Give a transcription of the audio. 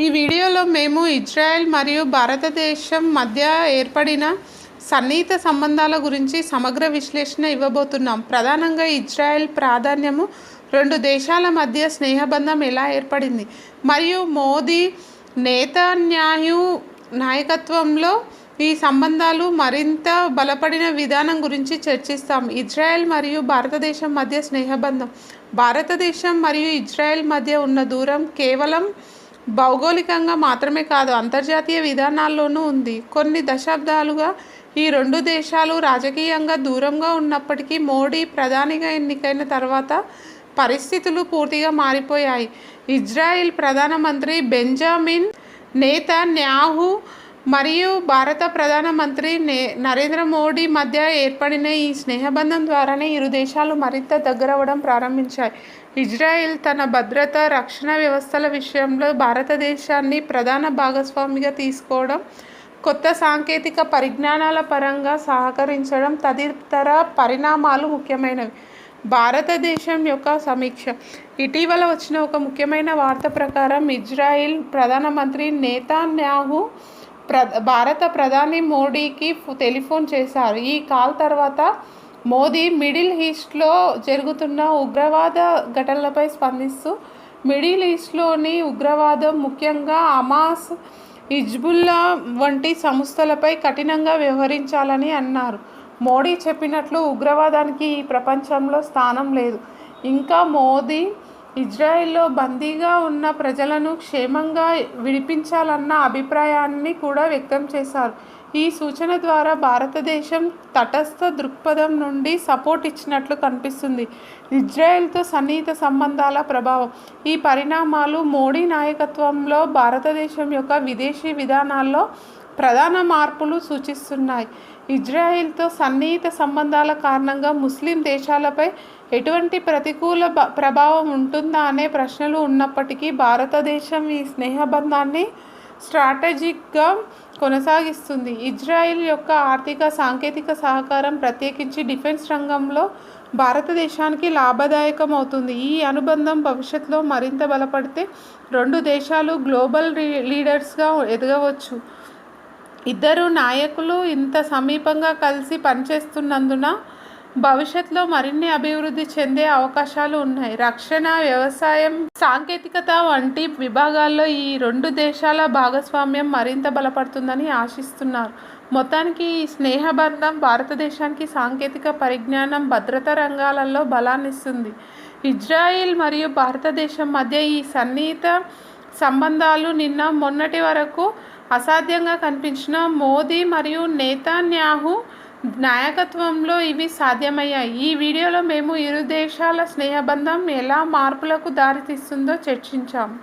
ఈ వీడియోలో మేము ఇజ్రాయెల్ మరియు భారతదేశం మధ్య ఏర్పడిన సన్నిహిత సంబంధాల గురించి సమగ్ర విశ్లేషణ ఇవ్వబోతున్నాం. ప్రధానంగా ఇజ్రాయెల్ ప్రాధాన్యము రెండు దేశాల మధ్య స్నేహబంధం ఎలా ఏర్పడింది? మరియు మోదీ నేతన్యాయు నాయకత్వంలో ఈ సంబంధాలు మరింత బలపడిన విధానం గురించి చర్చిస్తాం. ఇజ్రాయెల్ మరియు భారతదేశం మధ్య స్నేహబంధం. భారతదేశం మరియు ఇజ్రాయెల్ మధ్య ఉన్న దూరం కేవలం భౌగోళికంగా మాత్రమే కాదు అంతర్జాతీయ విధానాల్లోనూ ఉంది. కొన్ని దశాబ్దాలుగా ఈ రెండు దేశాలు రాజకీయంగా దూరంగా ఉన్నప్పటికీ మోడీ ప్రధానిగా ఎన్నికైన తర్వాత పరిస్థితులు పూర్తిగా మారిపోయాయి. ఇజ్రాయిల్ ప్రధానమంత్రి బెంజామిన్ నేత న్యాహు మరియు భారత ప్రధానమంత్రి నే నరేంద్ర మోడీ మధ్య ఏర్పడిన ఈ స్నేహబంధం ద్వారానే ఇరు దేశాలు మరింత దగ్గరవడం ప్రారంభించాయి. ఇజ్రాయెల్ తన భద్రత రక్షణ వ్యవస్థల విషయంలో భారతదేశాన్ని ప్రధాన భాగస్వామిగా తీసుకోవడం కొత్త సాంకేతిక పరిజ్ఞానాల పరంగా సహకరించడం తదితర పరిణామాలు ముఖ్యమైనవి. భారతదేశం యొక్క సమీక్ష. ఇటీవల వచ్చిన ఒక ముఖ్యమైన వార్త ప్రకారం ఇజ్రాయిల్ ప్రధానమంత్రి నేతాన్యాహు ప్ర భారత ప్రధాని మోడీకి టెలిఫోన్ చేశారు. ఈ కాల్ తర్వాత మోదీ మిడిల్ ఈస్ట్లో జరుగుతున్న ఉగ్రవాద ఘటనలపై స్పందిస్తూ మిడిల్ ఈస్ట్లోని ఉగ్రవాదం ముఖ్యంగా అమాస్ హిజ్బుల్లా వంటి సంస్థలపై కఠినంగా వ్యవహరించాలని అన్నారు. మోడీ చెప్పినట్లు ఉగ్రవాదానికి ఈ ప్రపంచంలో స్థానం లేదు. ఇంకా మోదీ ఇజ్రాయెల్లో బందీగా ఉన్న ప్రజలను క్షేమంగా విడిపించాలన్న అభిప్రాయాన్ని కూడా వ్యక్తం చేశారు. ఈ సూచన ద్వారా భారతదేశం తటస్థ దృక్పథం నుండి సపోర్ట్ ఇచ్చినట్లు కనిపిస్తుంది. ఇజ్రాయెల్తో సన్నిహిత సంబంధాల ప్రభావం. ఈ పరిణామాలు మోడీ నాయకత్వంలో భారతదేశం యొక్క విదేశీ విధానాల్లో ప్రధాన మార్పులు సూచిస్తున్నాయి. ఇజ్రాయిల్తో సన్నిహిత సంబంధాల కారణంగా ముస్లిం దేశాలపై ఎటువంటి ప్రతికూల ప్రభావం ఉంటుందా అనే ప్రశ్నలు ఉన్నప్పటికీ భారతదేశం ఈ స్నేహబంధాన్ని స్ట్రాటజిక్గా కొనసాగిస్తుంది. ఇజ్రాయిల్ యొక్క ఆర్థిక సాంకేతిక సహకారం ప్రత్యేకించి డిఫెన్స్ రంగంలో భారతదేశానికి లాభదాయకం అవుతుంది ఈ అనుబంధం భవిష్యత్తులో మరింత బలపడితే రెండు దేశాలు గ్లోబల్ లీడర్స్గా ఎదగవచ్చు. ఇద్దరు నాయకులు ఇంత సమీపంగా కలిసి పనిచేస్తున్నందున భవిష్యత్తులో మరిన్ని అభివృద్ధి చెందే అవకాశాలు ఉన్నాయి. రక్షణ వ్యవసాయం సాంకేతికత వంటి విభాగాల్లో ఈ రెండు దేశాల భాగస్వామ్యం మరింత బలపడుతుందని ఆశిస్తున్నారు. మొత్తానికి ఈ స్నేహబంధం భారతదేశానికి సాంకేతిక పరిజ్ఞానం భద్రత రంగాలలో బలాన్నిస్తుంది ఇజ్రాయిల్ మరియు భారతదేశం మధ్య ఈ సన్నిహిత సంబంధాలు నిన్న మొన్నటి వరకు అసాధ్యంగా కనిపించిన మోదీ మరియు నేతాన్యాహు నాయకత్వంలో ఇవి సాధ్యమయ్యాయి. ఈ వీడియోలో మేము ఇరు దేశాల స్నేహబంధం ఎలా మార్పులకు దారితీస్తుందో చర్చించాము